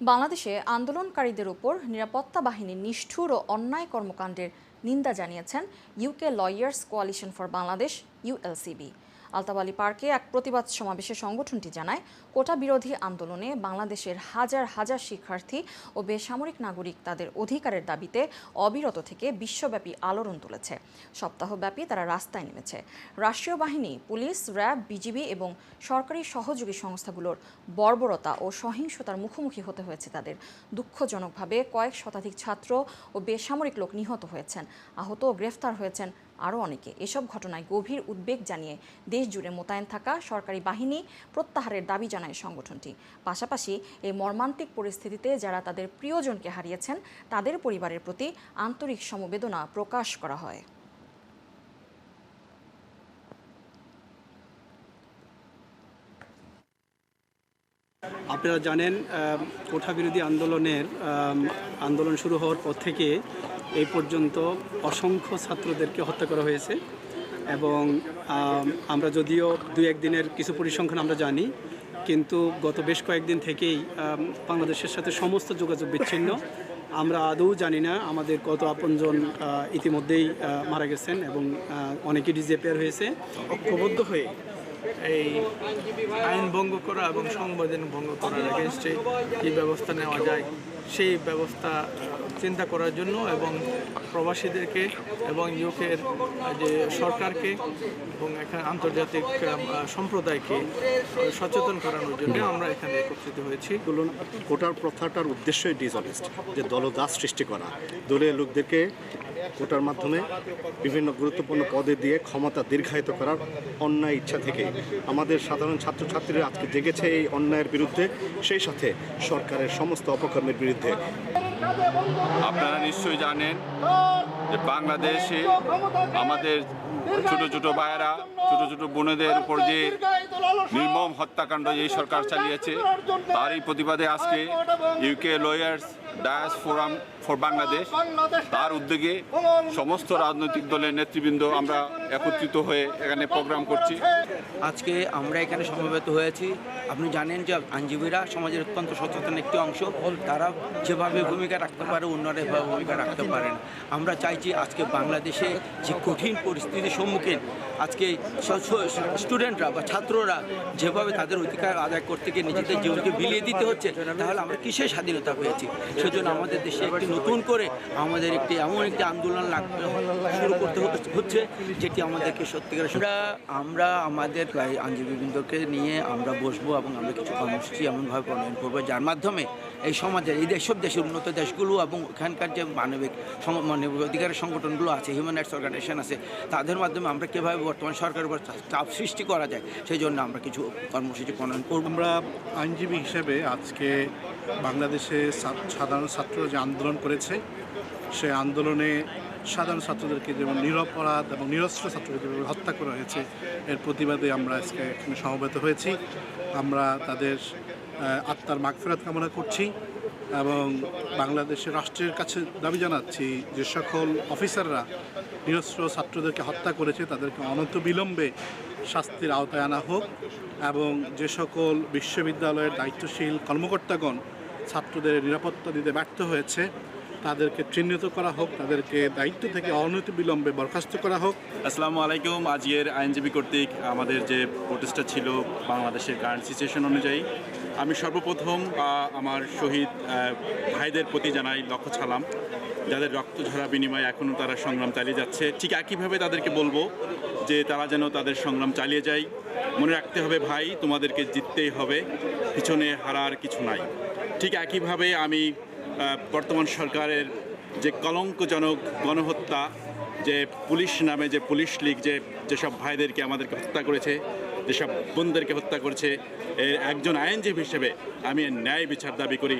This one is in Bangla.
বাংলাদেশে আন্দোলনকারীদের উপর নিরাপত্তা বাহিনীর নিষ্ঠুর ও অন্যায় কর্মকাণ্ডের নিন্দা জানিয়েছেন UK lawyers coalition for Bangladesh ULCB Altab Ali পার্কে এক প্রতিবাদ সমাবেশে সংগঠনটি জানায়, কোটা বিরোধী আন্দোলনে বাংলাদেশের হাজার হাজার শিক্ষার্থী ও বেসামরিক নাগরিক তাদের অধিকারের দাবিতে অবিরত থেকে বিশ্বব্যাপী আলোড়ন তুলেছে। সপ্তাহব্যাপী তারা রাস্তায় নেমেছে। রাষ্ট্রীয় বাহিনী, পুলিশ, র্যাব, বিজিবি এবং সরকারি সহযোগী সংস্থাগুলোর বর্বরতা ও সহিংসতার মুখোমুখি হতে হয়েছে তাদের। দুঃখজনকভাবে কয়েক শতাধিক ছাত্র ও বেসামরিক লোক নিহত হয়েছেন। আহত ও গ্রেফতার হয়েছেন আরও অনেকে। এসব ঘটনায় গভীর উদ্বেগ জানিয়ে দেশ জুড়ে মোতায়েন থাকা সরকারি বাহিনী প্রত্যাহারের দাবি জানায় সংগঠনটি। পাশাপাশি এই মর্মান্তিক পরিস্থিতিতে যারা তাদের প্রিয়জনকে হারিয়েছেন, তাদের পরিবারের প্রতি আন্তরিক সমবেদনা প্রকাশ করা হয়। আপনারা জানেন কোঠা বিরোধী আন্দোলনের আন্দোলন শুরু হওয়ার পর থেকে এই পর্যন্ত অসংখ্য ছাত্রদেরকে হত্যা করা হয়েছে এবং আমরা যদিও দুই একদিনের কিছু পরিসংখ্যান আমরা জানি, কিন্তু গত বেশ কয়েকদিন থেকেই বাংলাদেশের সাথে সমস্ত যোগাযোগ বিচ্ছিন্ন। আমরা আদৌ জানি না আমাদের কত আপনজন ইতিমধ্যেই মারা গেছেন এবং অনেকে ডিজেপিয়ার হয়েছে। ঐক্যবদ্ধ হয়ে এই আইন ভঙ্গ করা এবং সংবিধান ভঙ্গ করার এগেনস্টে কী ব্যবস্থা নেওয়া যায়, সেই ব্যবস্থা চিন্তা করার জন্য এবং প্রবাসীদেরকে এবং ইউকের যে সরকারকে এবং এখানে আন্তর্জাতিক সম্প্রদায়কে সচেতন করানোর জন্য আমরা এখানে একত্রিত হয়েছি। কোটার প্রথাটার উদ্দেশ্যই ডিসঅনেস্ট যে দলদাস সৃষ্টি করা। দলীয় লোকদেরকে কোটার মাধ্যমে বিভিন্ন গুরুত্বপূর্ণ পদে দিয়ে ক্ষমতা দীর্ঘায়িত করার অন্যায় ইচ্ছা থেকে আমাদের সাধারণ ছাত্রছাত্রীরা আজকে জেগেছে এই অন্যায়ের বিরুদ্ধে সেই সাথে সরকারের সমস্ত অপকর্মের বিরুদ্ধে। আপনারা নিশ্চয়ই জানেন যে বাংলাদেশে আমাদের ছোট ছোট ভাইয়েরা, ছোট ছোট বোনেদের উপর যে নির্মম হত্যাকাণ্ড এই সরকার চালিয়েছে, তারই প্রতিবাদে আজকে UK lawyers dais forum for Bangladesh তার উদ্যোগে সমস্ত রাজনৈতিক দলের নেতৃবৃন্দ আমরা একত্রিত হয়ে এখানে প্রোগ্রাম করছি। আজকে আমরা এখানে সমবেত হয়েছি। আপনি জানেন যে আইনজীবীরা সমাজের অত্যন্ত সচেতন একটি অংশ। তারা যেভাবে ভূমিকা রাখতে পারে অন্যরা এভাবে ভূমিকা রাখতে পারেন। আমরা চাইছি আজকে বাংলাদেশে যে কঠিন পরিস্থিতির সম্মুখীন আজকে স্টুডেন্টরা বা ছাত্ররা যেভাবে তাদের অধিকার আদায় করতে গিয়ে নিজেদের জীবনকে বিলিয়ে দিতে হচ্ছে, তাহলে আমরা কিসের স্বাধীনতা পেয়েছি? সেজন্য আমাদের দেশে একটি নতুন করে আমাদের একটি এমন একটি আন্দোলন লাগ- শুরু করতে হচ্ছে যেটি আমাদেরকে সত্যিকার আমরা আমরা আমাদের প্রায় আইনজীবীবৃন্দকে নিয়ে আমরা বসবো এবং আমরা কিছু কর্মসূচি এমনভাবে প্রণয়ন করব, যার মাধ্যমে এই সমাজের, এই দেশ, সব দেশের উন্নত দেশগুলো এবং এখানকার যে মানবিক মানবিক অধিকারের সংগঠনগুলো আছে হিউম্যান রাইটস অর্গানাইজেশন আছে, তাদের মাধ্যমে আমরা কীভাবে বর্তমান সরকারের উপর চাপ সৃষ্টি করা যায়, সেই জন্য আমরা কিছু কর্মসূচি প্রণয়ন করব। আমরা আইনজীবী হিসেবে আজকে বাংলাদেশে সা- সাধারণ ছাত্ররা যে আন্দোলন করেছে সে আন্দোলনে সাধারণ ছাত্রদেরকে যেমন নিরপরাধ এবং নিরস্ত্র ছাত্রকে যেভাবে হত্যা করা হয়েছে, এর প্রতিবাদে আমরা আজকে এখানে সমবেত হয়েছি। আমরা তাদের আত্মার মাগফেরাত কামনা করছি এবং বাংলাদেশের রাষ্ট্রের কাছে দাবি জানাচ্ছি যে সকল অফিসাররা নিরস্ত্র ছাত্রদেরকে হত্যা করেছে, তাদেরকে অনন্ত বিলম্বে শাস্তির আওতায় আনা হোক এবং যে সকল বিশ্ববিদ্যালয়ের দায়িত্বশীল কর্মকর্তাগণ ছাত্রদের নিরাপত্তা দিতে ব্যর্থ হয়েছে। তাদেরকে চিহ্নিত করা হোক, তাদেরকে দায়িত্ব থেকে অনতি বিলম্বে বরখাস্ত করা হোক। আসসালামু আলাইকুম আজকের আইনজীবী কর্তৃক আমাদের যে প্রোটেস্টটা ছিল বাংলাদেশের কারেন্ট সিচুয়েশন অনুযায়ী, আমি সর্বপ্রথম আমার শহীদ ভাইদের প্রতি জানাই লক্ষ্য ছালাম। যাদের রক্ত ঝরা বিনিময়ে এখনও তারা সংগ্রাম চালিয়ে যাচ্ছে, ঠিক একইভাবে তাদেরকে বলব যে তারা যেন তাদের সংগ্রাম চালিয়ে যায়। মনে রাখতে হবে ভাই, তোমাদেরকে জিততেই হবে, পিছনে হারার কিছু নাই। ঠিক একইভাবে আমি বর্তমান সরকারের যে কলঙ্কজনক গণহত্যা, যে পুলিশ নামে যে পুলিশ লীগ, যে, যেসব ভাইদেরকে আমাদেরকে হত্যা করেছে, যেসব বোনদেরকে হত্যা করেছে, এর একজন আইনজীবী হিসেবে আমি ন্যায় বিচার দাবি করি।